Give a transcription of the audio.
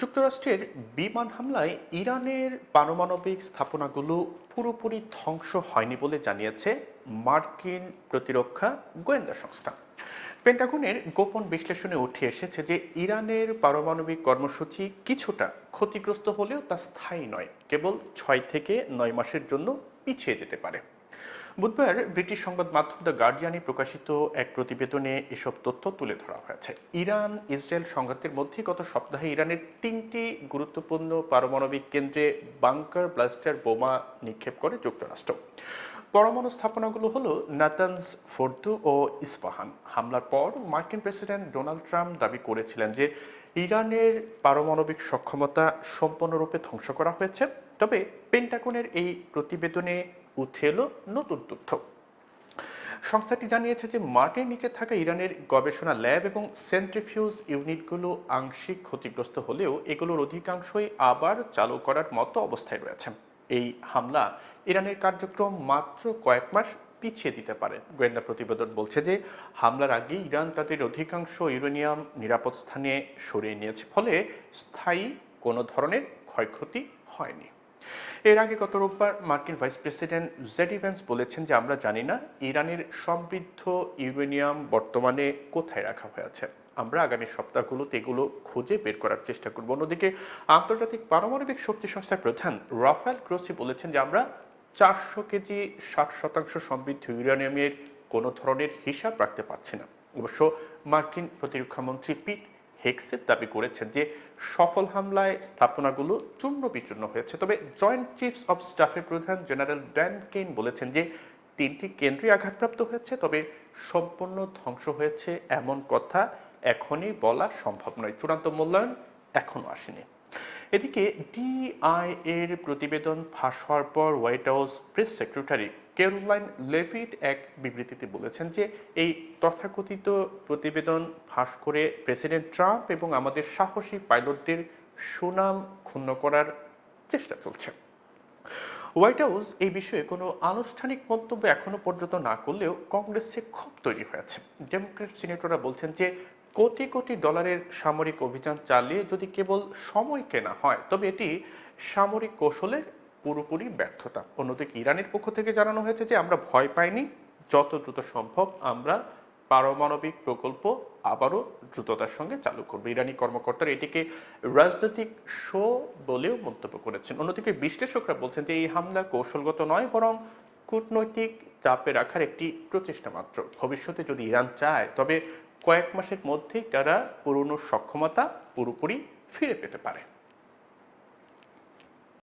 যুক্তরাষ্ট্রের বিমান হামলায় ইরানের পারমাণবিক স্থাপনাগুলো পুরোপুরি ধ্বংস হয়নি বলে জানিয়েছে মার্কিন প্রতিরক্ষা গোয়েন্দা সংস্থা। পেন্টাগনের গোপন বিশ্লেষণে উঠে এসেছে যে ইরানের পারমাণবিক কর্মসূচি কিছুটা ক্ষতিগ্রস্ত হলেও তা স্থায়ী নয়, কেবল ছয় থেকে নয় মাসের জন্য পিছিয়ে যেতে পারে। বুধবার ব্রিটিশ সংবাদ মাধ্যম দ্য গার্ডিয়ানে প্রকাশিত এক প্রতিবেদনে এসব তথ্য তুলে ধরা হয়েছে। ইরান, ইসরায়েল সংঘাতের মধ্যে গত সপ্তাহে ইরানের তিনটি গুরুত্বপূর্ণ পারমাণবিক কেন্দ্রে বাংকার ব্লাস্টার বোমা নিক্ষেপ করে যুক্তরাষ্ট্র। পরমাণু স্থাপনাগুলো হলো নাতানজ ফোর্দু ও ইস্পাহান। হামলার পর মার্কিন প্রেসিডেন্ট ডোনাল্ড ট্রাম্প দাবি করেছিলেন যে ইরানের পারমাণবিক সক্ষমতা সম্পূর্ণরূপে ধ্বংস করা হয়েছে। তবে পেন্টাগনের এই প্রতিবেদনে উঠে এলো নতুন তথ্য। সংস্থাটি জানিয়েছে যে মাটির নিচে থাকা ইরানের গবেষণা ল্যাব এবং সেন্ট্রিফিউজ ইউনিটগুলো আংশিক ক্ষতিগ্রস্ত হলেও এগুলোর অধিকাংশই আবার চালু করার মতো অবস্থায় রয়েছে। এই হামলা ইরানের কার্যক্রম মাত্র কয়েক মাস পিছিয়ে দিতে পারে। গোয়েন্দা প্রতিবেদন বলছে যে হামলার আগে ইরান তাদের অধিকাংশ ইউরেনিয়াম নিরাপদ স্থানে সরিয়ে নিয়েছে, ফলে স্থায়ী কোনো ধরনের ক্ষয়ক্ষতি হয়নি। এর আগে গত রোববার মার্কিন ভাইস প্রেসিডেন্ট জেডি ভ্যান্স বলেছেন যে আমরা জানি না ইরানের সমৃদ্ধ ইউরেনিয়াম বর্তমানে কোথায় রাখা হয়েছে আমরা আগামী সপ্তাহগুলোতে এগুলো খুঁজে বের করার চেষ্টা করব। অন্যদিকে আন্তর্জাতিক পারমাণবিক শক্তি সংস্থার প্রধান রাফায়েল গ্রোসি বলেছেন যে আমরা চারশো কেজি, ষাট শতাংশ সমৃদ্ধ ইউরেনিয়ামের কোনো ধরনের হিসাব রাখতে পারছি না। অবশ্য মার্কিন প্রতিরক্ষামন্ত্রী পিট হেক্সের দাবি করেছেন যে সফল হামলায় স্থাপনাগুলো চূর্ণ বিচূর্ণ হয়েছে। তবে জয়েন্ট চিফস অব স্টাফের প্রধান জেনারেল ড্যান কেইন বলেছেন যে তিনটি কেন্দ্রে আঘাতপ্রাপ্ত হয়েছে, তবে সম্পূর্ণ ধ্বংস হয়েছে এমন কথা এখনই বলা সম্ভব নয়। চূড়ান্ত মূল্যায়ন এখনও আসেনি। এদিকে ডিআই এর প্রতিবেদন ফাঁস হওয়ার পর White House press secretary Karoline Leavitt এক বিবৃতিতে বলেছেন যে, এই তথাকথিত প্রতিবেদন ফাঁস করে প্রেসিডেন্ট ট্রাম্প এবং আমাদের সাহসী পাইলটদের সুনাম ক্ষুণ্ণ করার চেষ্টা চলছে। হোয়াইট হাউস এই বিষয়ে কোনো আনুষ্ঠানিক মন্তব্য এখনও পর্যন্ত না করলেও কংগ্রেসে ক্ষোভ তৈরি হয়েছে। ডেমোক্রেট সিনেটররা বলছেন যে কোটি কোটি ডলারের সামরিক অভিযান চালিয়ে যদি কেবল সময় কেনা হয়, তবে এটি সামরিক কৌশলের পুরোপুরি ব্যর্থতা। অন্যদিকে ইরানের পক্ষ থেকে জানানো হয়েছে যে আমরা ভয় পাইনি, যত দ্রুত সম্ভব আমরা পারমাণবিক প্রকল্প আবারও দ্রুততার সঙ্গে চালু করবে। ইরানি কর্মকর্তারা এটিকে রাজনৈতিক শো বলেও মন্তব্য করেছেন। অন্যদিকে বিশ্লেষকরা বলছেন যে এই হামলা কৌশলগত নয়, বরং কূটনৈতিক চাপে রাখার একটি প্রচেষ্টা মাত্র। ভবিষ্যতে যদি ইরান চায়, তবে কয়েক মাসের মধ্যেই তারা পুরনো সক্ষমতা পুরোপুরি ফিরে পেতে পারে।